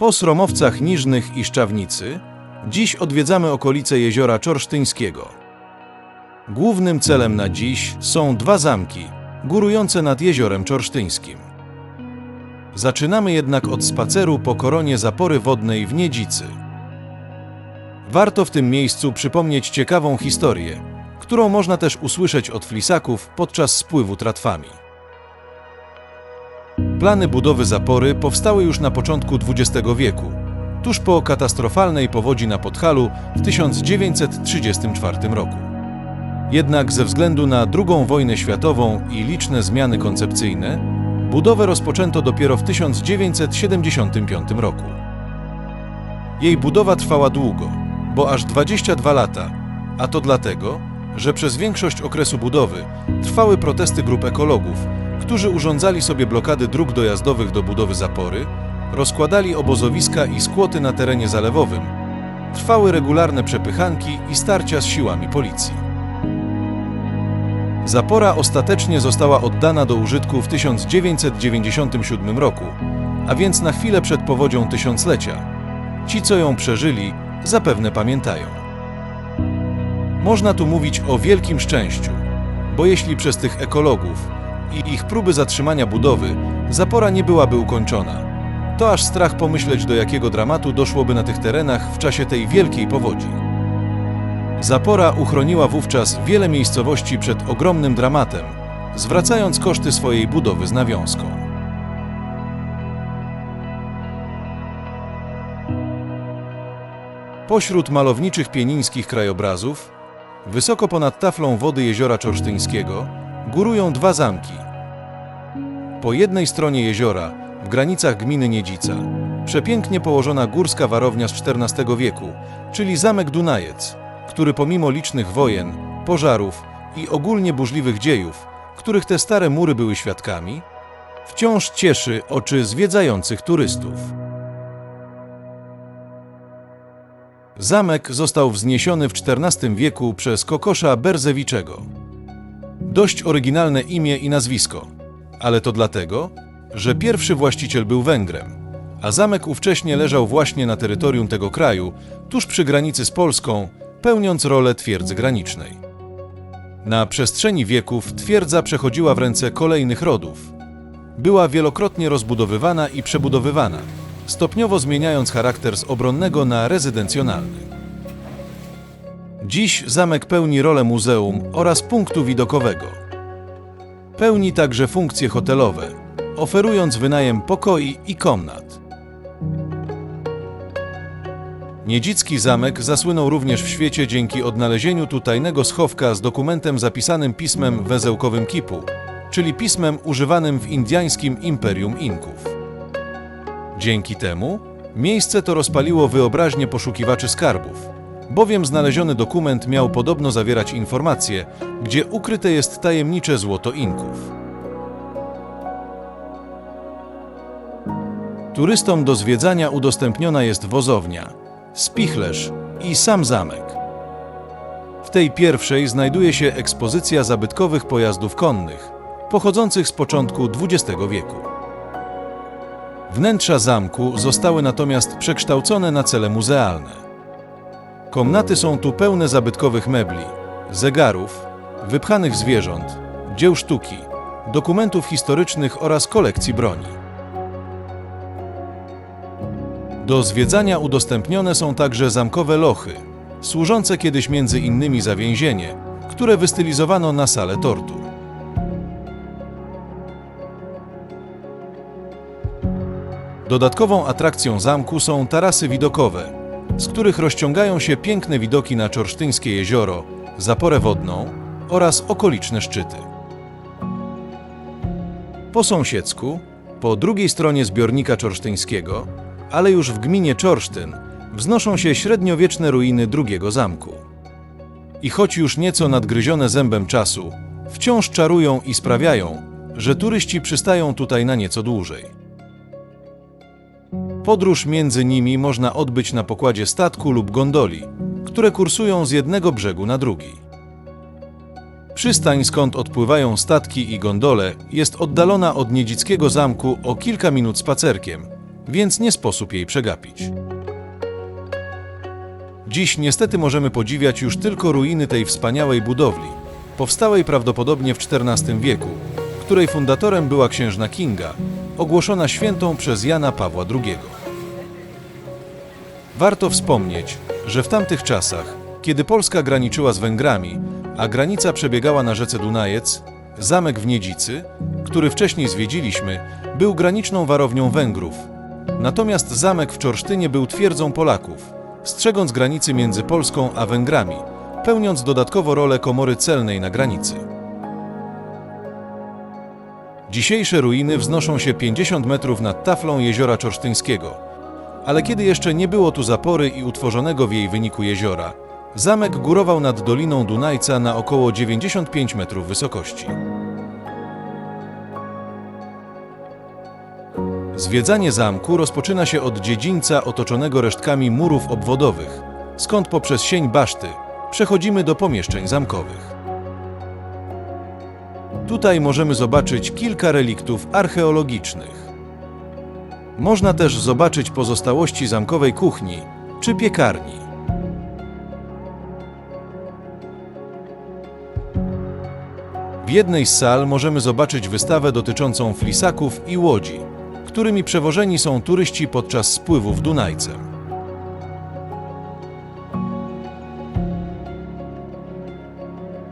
Po Sromowcach Niżnych i Szczawnicy dziś odwiedzamy okolice jeziora Czorsztyńskiego. Głównym celem na dziś są dwa zamki górujące nad jeziorem Czorsztyńskim. Zaczynamy jednak od spaceru po koronie zapory wodnej w Niedzicy. Warto w tym miejscu przypomnieć ciekawą historię, którą można też usłyszeć od flisaków podczas spływu tratwami. Plany budowy zapory powstały już na początku XX wieku, tuż po katastrofalnej powodzi na Podhalu w 1934 roku. Jednak ze względu na II wojnę światową i liczne zmiany koncepcyjne, budowę rozpoczęto dopiero w 1975 roku. Jej budowa trwała długo, bo aż 22 lata, a to dlatego, że przez większość okresu budowy trwały protesty grup ekologów, którzy urządzali sobie blokady dróg dojazdowych do budowy zapory, rozkładali obozowiska i skłoty na terenie zalewowym, trwały regularne przepychanki i starcia z siłami policji. Zapora ostatecznie została oddana do użytku w 1997 roku, a więc na chwilę przed powodzią tysiąclecia. Ci, co ją przeżyli, zapewne pamiętają. Można tu mówić o wielkim szczęściu, bo jeśli przez tych ekologów i ich próby zatrzymania budowy zapora nie byłaby ukończona, to aż strach pomyśleć, do jakiego dramatu doszłoby na tych terenach w czasie tej wielkiej powodzi. Zapora uchroniła wówczas wiele miejscowości przed ogromnym dramatem, zwracając koszty swojej budowy z nawiązką. Pośród malowniczych pienińskich krajobrazów, wysoko ponad taflą wody jeziora Czorsztyńskiego, górują dwa zamki. Po jednej stronie jeziora, w granicach gminy Niedzica, przepięknie położona górska warownia z XIV wieku, czyli zamek Dunajec, który pomimo licznych wojen, pożarów i ogólnie burzliwych dziejów, których te stare mury były świadkami, wciąż cieszy oczy zwiedzających turystów. Zamek został wzniesiony w XIV wieku przez Kokosza Berzewiczego. Dość oryginalne imię i nazwisko, ale to dlatego, że pierwszy właściciel był Węgrem, a zamek ówcześnie leżał właśnie na terytorium tego kraju, tuż przy granicy z Polską, pełniąc rolę twierdzy granicznej. Na przestrzeni wieków twierdza przechodziła w ręce kolejnych rodów. Była wielokrotnie rozbudowywana i przebudowywana, stopniowo zmieniając charakter z obronnego na rezydencjonalny. Dziś zamek pełni rolę muzeum oraz punktu widokowego. Pełni także funkcje hotelowe, oferując wynajem pokoi i komnat. Niedzicki zamek zasłynął również w świecie dzięki odnalezieniu tu tajnego schowka z dokumentem zapisanym pismem wezełkowym Kipu, czyli pismem używanym w indyjskim imperium Inków. Dzięki temu miejsce to rozpaliło wyobraźnię poszukiwaczy skarbów, bowiem znaleziony dokument miał podobno zawierać informacje, gdzie ukryte jest tajemnicze złoto Inków. Turystom do zwiedzania udostępniona jest wozownia, spichlerz i sam zamek. W tej pierwszej znajduje się ekspozycja zabytkowych pojazdów konnych, pochodzących z początku XX wieku. Wnętrza zamku zostały natomiast przekształcone na cele muzealne. Komnaty są tu pełne zabytkowych mebli, zegarów, wypchanych zwierząt, dzieł sztuki, dokumentów historycznych oraz kolekcji broni. Do zwiedzania udostępnione są także zamkowe lochy, służące kiedyś między innymi za więzienie, które wystylizowano na salę tortur. Dodatkową atrakcją zamku są tarasy widokowe, z których rozciągają się piękne widoki na Czorsztyńskie jezioro, zaporę wodną oraz okoliczne szczyty. Po sąsiedzku, po drugiej stronie zbiornika czorsztyńskiego, ale już w gminie Czorsztyn, wznoszą się średniowieczne ruiny drugiego zamku. I choć już nieco nadgryzione zębem czasu, wciąż czarują i sprawiają, że turyści przystają tutaj na nieco dłużej. Podróż między nimi można odbyć na pokładzie statku lub gondoli, które kursują z jednego brzegu na drugi. Przystań, skąd odpływają statki i gondole, jest oddalona od niedzickiego zamku o kilka minut spacerkiem, więc nie sposób jej przegapić. Dziś niestety możemy podziwiać już tylko ruiny tej wspaniałej budowli, powstałej prawdopodobnie w XIV wieku, której fundatorem była księżna Kinga, ogłoszona świętą przez Jana Pawła II. Warto wspomnieć, że w tamtych czasach, kiedy Polska graniczyła z Węgrami, a granica przebiegała na rzece Dunajec, zamek w Niedzicy, który wcześniej zwiedziliśmy, był graniczną warownią Węgrów. Natomiast zamek w Czorsztynie był twierdzą Polaków, strzegąc granicy między Polską a Węgrami, pełniąc dodatkowo rolę komory celnej na granicy. Dzisiejsze ruiny wznoszą się 50 metrów nad taflą jeziora Czorsztyńskiego, ale kiedy jeszcze nie było tu zapory i utworzonego w jej wyniku jeziora, zamek górował nad doliną Dunajca na około 95 metrów wysokości. Zwiedzanie zamku rozpoczyna się od dziedzińca otoczonego resztkami murów obwodowych, skąd poprzez sień baszty przechodzimy do pomieszczeń zamkowych. Tutaj możemy zobaczyć kilka reliktów archeologicznych. Można też zobaczyć pozostałości zamkowej kuchni czy piekarni. W jednej z sal możemy zobaczyć wystawę dotyczącą flisaków i łodzi, którymi przewożeni są turyści podczas spływów Dunajcem.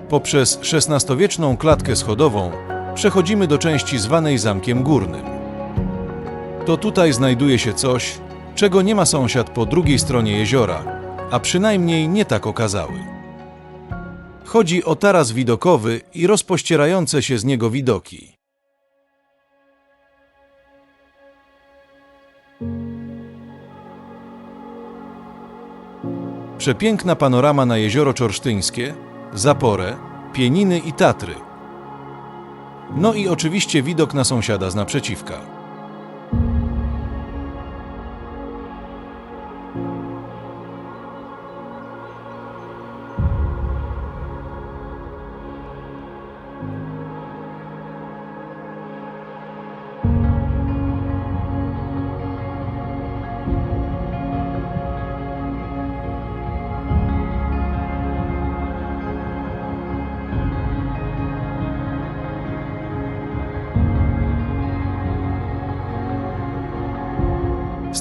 Poprzez XVI-wieczną klatkę schodową przechodzimy do części zwanej Zamkiem Górnym. To tutaj znajduje się coś, czego nie ma sąsiad po drugiej stronie jeziora, a przynajmniej nie tak okazały. Chodzi o taras widokowy i rozpościerające się z niego widoki. Przepiękna panorama na jezioro Czorsztyńskie, Zaporę, Pieniny i Tatry. No i oczywiście widok na sąsiada z naprzeciwka.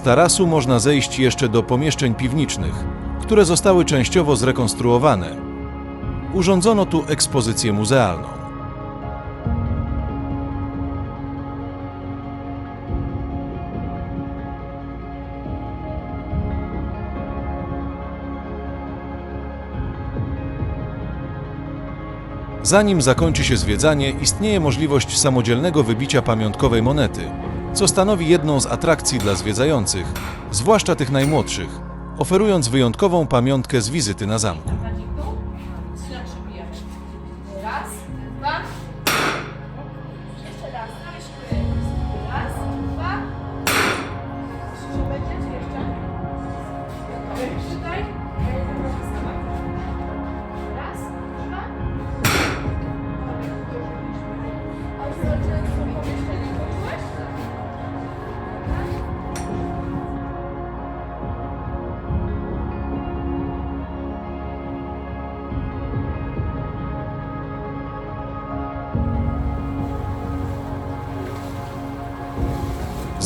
Tarasu można zejść jeszcze do pomieszczeń piwniczych, które zostały częściowo zrekonstruowane. Urządzono tu ekspozycję muzealną. Zanim zakończy się zwiedzanie, istnieje możliwość samodzielnego wybicia pamiątkowej monety, co stanowi jedną z atrakcji dla zwiedzających, zwłaszcza tych najmłodszych, oferując wyjątkową pamiątkę z wizyty na zamku.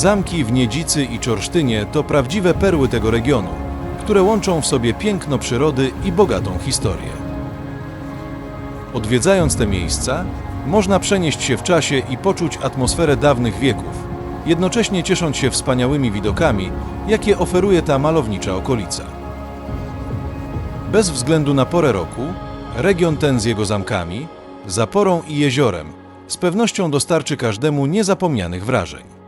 Zamki w Niedzicy i Czorsztynie to prawdziwe perły tego regionu, które łączą w sobie piękno przyrody i bogatą historię. Odwiedzając te miejsca, można przenieść się w czasie i poczuć atmosferę dawnych wieków, jednocześnie ciesząc się wspaniałymi widokami, jakie oferuje ta malownicza okolica. Bez względu na porę roku, region ten z jego zamkami, zaporą i jeziorem z pewnością dostarczy każdemu niezapomnianych wrażeń.